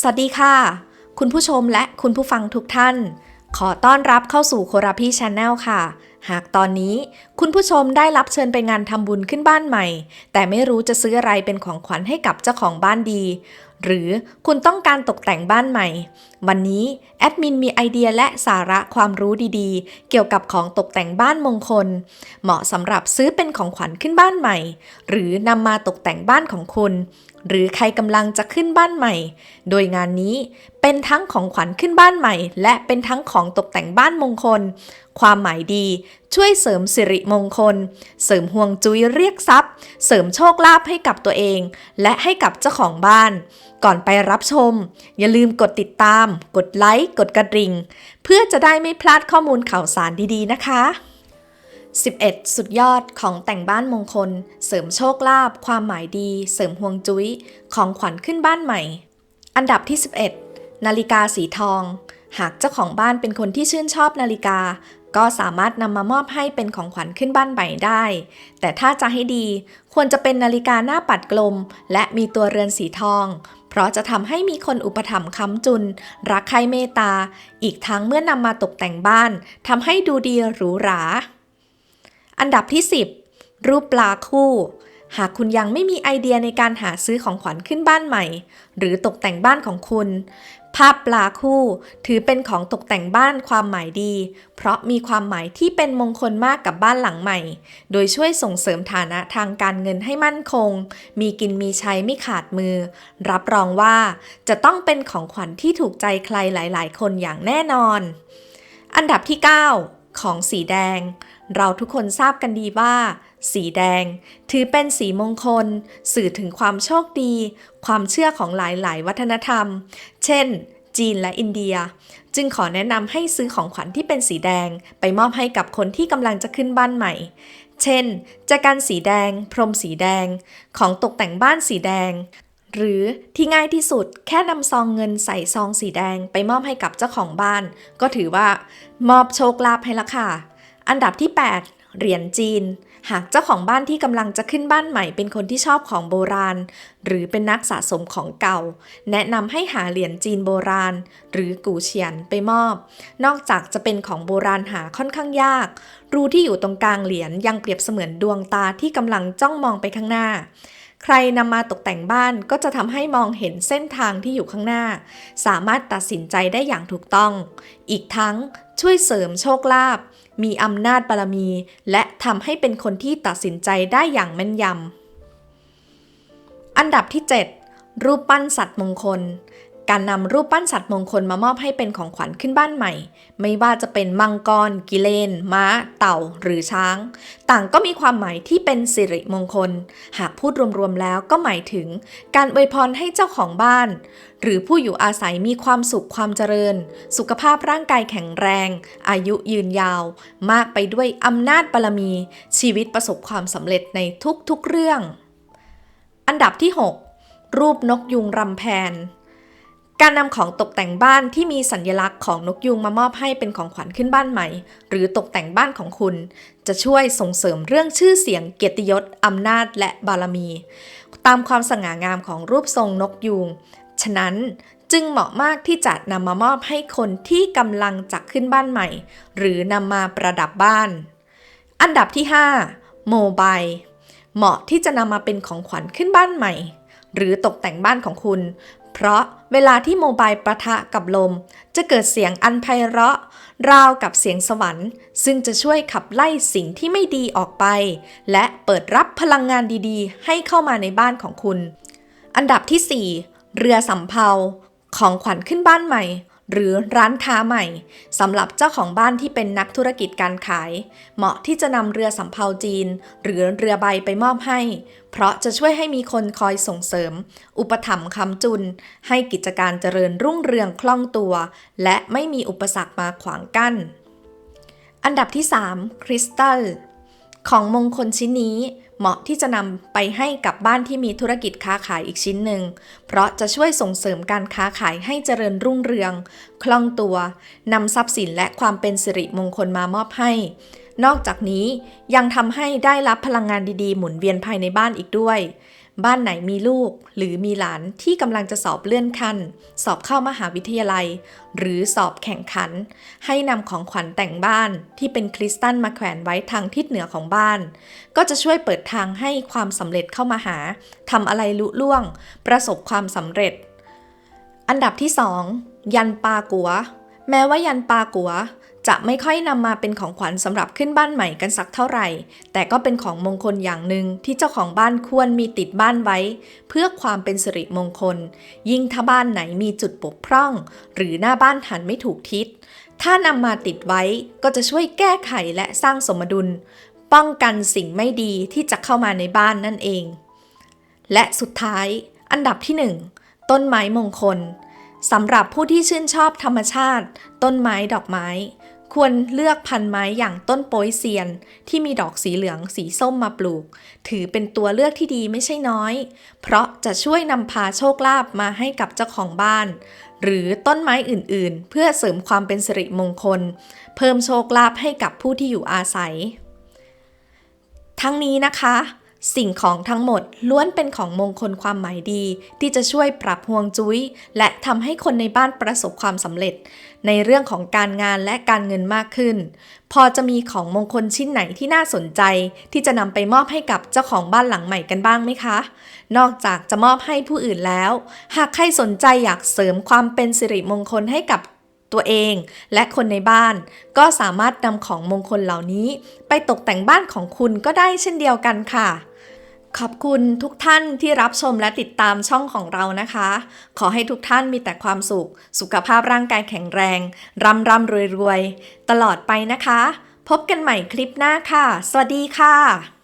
สวัสดีค่ะ คุณผู้ชมและคุณผู้ฟังทุกท่าน ขอต้อนรับเข้าสู่โคราพีชาแนลค่ะ หากตอนนี้คุณผู้ชมได้รับเชิญไปงานทำบุญขึ้นบ้านใหม่ แต่ไม่รู้จะซื้ออะไรเป็นของขวัญให้กับเจ้าของบ้านดี หรือคุณต้องการตกแต่งบ้านใหม่ วันนี้แอดมินมีไอเดียและสาระความรู้ดีๆ เกี่ยวกับของตกแต่งบ้านมงคล เหมาะสำหรับซื้อเป็นของขวัญขึ้นบ้านใหม่ หรือนำมาตกแต่งบ้านของคุณ หรือใครกำลังจะขึ้นบ้านใหม่ โดยงานนี้เป็นทั้งของขวัญขึ้นบ้านใหม่ และเป็นทั้งของตกแต่งบ้านมงคล ความหมายดี ช่วยเสริมสิริมงคล เสริมห่วงจุ้ยเรียกทรัพย์ เสริมโชคลาภให้กับตัวเอง และให้กับเจ้าของบ้าน ก่อนไปรับชม อย่าลืมกดติดตาม กดไลค์กดกระดิ่ง เพื่อจะได้ไม่พลาดข้อมูลข่าวสารดีๆนะคะ 11 สุดยอดของแต่งบ้านมงคล เสริมโชคลาภความหมายดี เสริมห่วงจุ้ยของขวัญขึ้นบ้านใหม่ อันดับที่ 11 นาฬิกาสีทองหากเจ้าของบ้านเป็นคนที่ชื่นชอบนาฬิกา ก็สามารถนำมามอบให้เป็นของขวัญขึ้นบ้านใหม่ได้ แต่ถ้าจะให้ดีควรจะเป็นนาฬิกาหน้าปัดกลม และมีตัวเรือนสีทอง เพราะจะทำให้มีคนอุปถัมภ์ค้ำจุน รักใครเมตตา อีกทั้งเมื่อนำมาตกแต่งบ้านทำให้ดูดีหรูหรา อันดับที่ 10 รูปปลาคู่ หากคุณยังไม่มีไอเดียในการหาซื้อของขวัญขึ้นบ้านใหม่ หรือตกแต่งบ้านของคุณ ภาพปลาคู่ ถือเป็นของตกแต่งบ้านความหมายดี เพราะมีความหมายที่เป็นมงคลมากกับบ้านหลังใหม่ โดยช่วยส่งเสริมฐานะทางการเงินให้มั่นคง มีกินมีใช้ไม่ขาดมือ รับรองว่าจะต้องเป็นของขวัญที่ถูกใจใครหลาย ๆ คนอย่างแน่นอน อันดับที่ 9 ของสีแดง เราทุกคนทราบกันดีว่า สีแดง ถือเป็นสีมงคล สื่อถึงความโชคดี ความเชื่อของหลายๆ วัฒนธรรม เช่น จีนและอินเดีย จึงขอแนะนำให้ซื้อของขวัญที่เป็นสีแดง ไปมอบให้กับคนที่กำลังจะขึ้นบ้านใหม่ เช่นแจกันสีแดง พรมสีแดง ของตกแต่งบ้านสีแดง หรือที่ง่ายที่สุดแค่นำซองเงินใส่ซองสีแดงไปมอบให้กับเจ้าของบ้าน ก็ถือว่ามอบโชคลาภให้ละค่ะ อันดับที่ 8 เหรียญจีน หากเจ้าของบ้านที่กำลังจะขึ้นบ้านใหม่เป็นคนที่ชอบของโบราณ หรือเป็นนักสะสมของเก่า แนะนำให้หาเหรียญจีนโบราณ หรือกูเฉียนไปมอบ นอกจากจะเป็นของโบราณหาค่อนข้างยาก รูที่อยู่ตรงกลางเหรียญยังเปรียบเสมือนดวงตาที่กำลังจ้องมองไปข้างหน้า ใครนำมาตกแต่งบ้านก็จะทำให้มองเห็นเส้นทางที่อยู่ข้างหน้า สามารถตัดสินใจได้อย่างถูกต้อง อีกทั้งช่วยเสริมโชคลาภมีอำนาจบารมี และทำให้เป็นคนที่ตัดสินใจได้อย่างแม่นยำอันดับที่ 7 รูปปั้นสัตว์มงคล การนำรูปปั้นสัตว์มงคลมามอบให้เป็นของขวัญขึ้นบ้านใหม่ ไม่ว่าจะเป็นมังกร กิเลน ม้า เต่า หรือช้าง ต่างก็มีความหมายที่เป็นสิริมงคล หากพูดรวมๆแล้วก็หมายถึง การอวยพรให้เจ้าของบ้าน หรือผู้อยู่อาศัยมีความสุขความเจริญ สุขภาพร่างกายแข็งแรง อายุยืนยาว มากไปด้วยอำนาจบารมี ชีวิตประสบความสำเร็จในทุกๆเรื่อง อันดับที่ 6 รูปนกยุงรำแพน การนำของตกแต่งบ้านที่มีสัญลักษณ์ของนกยุงมามอบให้เป็นของขวัญขึ้นบ้านใหม่ หรือตกแต่งบ้านของคุณ จะช่วยส่งเสริมเรื่องชื่อเสียงเกียรติยศอำนาจและบารมี ตามความสง่างามของรูปทรงนกยูง ฉะนั้นจึงเหมาะมากที่จะนำมามอบให้คนที่กำลังจะขึ้นบ้านใหม่ หรือนำมาประดับบ้าน อันดับที่5โมบายเหมาะที่จะนำมาเป็นของขวัญขึ้นบ้านใหม่ หรือตกแต่งบ้านของคุณ เพราะเวลาที่โมบายประทะกับลม จะเกิดเสียงอันไพเราะ ราวกับเสียงสวรรค์ ซึ่งจะช่วยขับไล่สิ่งที่ไม่ดีออกไป และเปิดรับพลังงานดีๆ ให้เข้ามาในบ้านของคุณ อันดับที่ 4 เรือสำเภาของขวัญขึ้นบ้านใหม่ หรือร้านค้าใหม่สำหรับเจ้าของบ้านที่เป็นนักธุรกิจการขาย เหมาะที่จะนำเรือสำเภาจีน หรือเรือใบไปมอบให้ เพราะจะช่วยให้มีคนคอยส่งเสริม อุปถัมภ์คำจุน ให้กิจการเจริญรุ่งเรืองคล่องตัว และไม่มีอุปสรรคมาขวางกั้น อันดับที่ 3 คริสตัล ของมงคลชิ้นนี้เหมาะที่จะนำไปให้กับบ้านที่มีธุรกิจค้าขายอีกชิ้นหนึ่ง เพราะจะช่วยส่งเสริมการค้าขายให้เจริญรุ่งเรือง คล่องตัวนำทรัพย์สินและความเป็นสิริมงคลมามอบให้ นอกจากนี้ยังทำให้ได้รับพลังงานดีๆ หมุนเวียนภายในบ้านอีกด้วย บ้านไหนมีลูกหรือมีหลานที่กำลังจะสอบเลื่อนขั้น สอบเข้ามหาวิทยาลัย หรือสอบแข่งขัน ให้นำของขวัญแต่งบ้านที่เป็นคริสตัลมาแขวนไว้ทางทิศเหนือของบ้าน ก็จะช่วยเปิดทางให้ความสำเร็จเข้ามาหาทำอะไรลุล่วง ประสบความสำเร็จ อันดับที่ 2 ยันปากัว แม้ว่ายันปากัว จะไม่ค่อยนำมาเป็นของขวัญสำหรับขึ้นบ้านใหม่กันสักเท่าไหร่ แต่ก็เป็นของมงคลอย่างหนึ่งที่เจ้าของบ้านควรมีติดบ้านไว้ เพื่อความเป็นสิริมงคล ยิ่งถ้าบ้านไหนมีจุดบกพร่อง หรือหน้าบ้านหันไม่ถูกทิศ ถ้านำมาติดไว้ก็จะช่วยแก้ไขและสร้างสมดุล ป้องกันสิ่งไม่ดีที่จะเข้ามาในบ้านนั่นเอง และสุดท้าย อันดับที่ 1 ต้นไม้มงคลสำหรับผู้ที่ชื่นชอบธรรมชาติ ต้นไม้ดอกไม้ ควรเลือกพันธุ์ไม้อย่างต้นโปยเซียน ที่มีดอกสีเหลืองสีส้มมาปลูก ถือเป็นตัวเลือกที่ดีไม่ใช่น้อย เพราะจะช่วยนำพาโชคลาภมาให้กับเจ้าของบ้าน หรือต้นไม้อื่นๆ เพื่อเสริมความเป็นสิริมงคล เพิ่มโชคลาภให้กับผู้ที่อยู่อาศัย ทั้งนี้นะคะ สิ่งของทั้งหมดล้วนเป็นของมงคลความหมายดี ที่จะช่วยปรับฮวงจุ้ย และทำให้คนในบ้านประสบความสำเร็จ ในเรื่องของการงานและการเงินมากขึ้น พอจะมีของมงคลชิ้นไหนที่น่าสนใจ ที่จะนำไปมอบให้กับเจ้าของบ้านหลังใหม่กันบ้างไหมคะ นอกจากจะมอบให้ผู้อื่นแล้ว หากใครสนใจอยากเสริมความเป็นสิริมงคลให้กับ ตัวเองและคนในบ้าน ก็สามารถนำของมงคลเหล่านี้ ไปตกแต่งบ้านของคุณก็ได้เช่นเดียวกันค่ะ ขอบคุณทุกท่านที่รับชมและติดตามช่องของเรานะคะ ขอให้ทุกท่านมีแต่ความสุข สุขภาพร่างกายแข็งแรง ร่ำร่ำรวยรวยตลอดไปนะคะ พบกันใหม่คลิปหน้าค่ะ สวัสดีค่ะ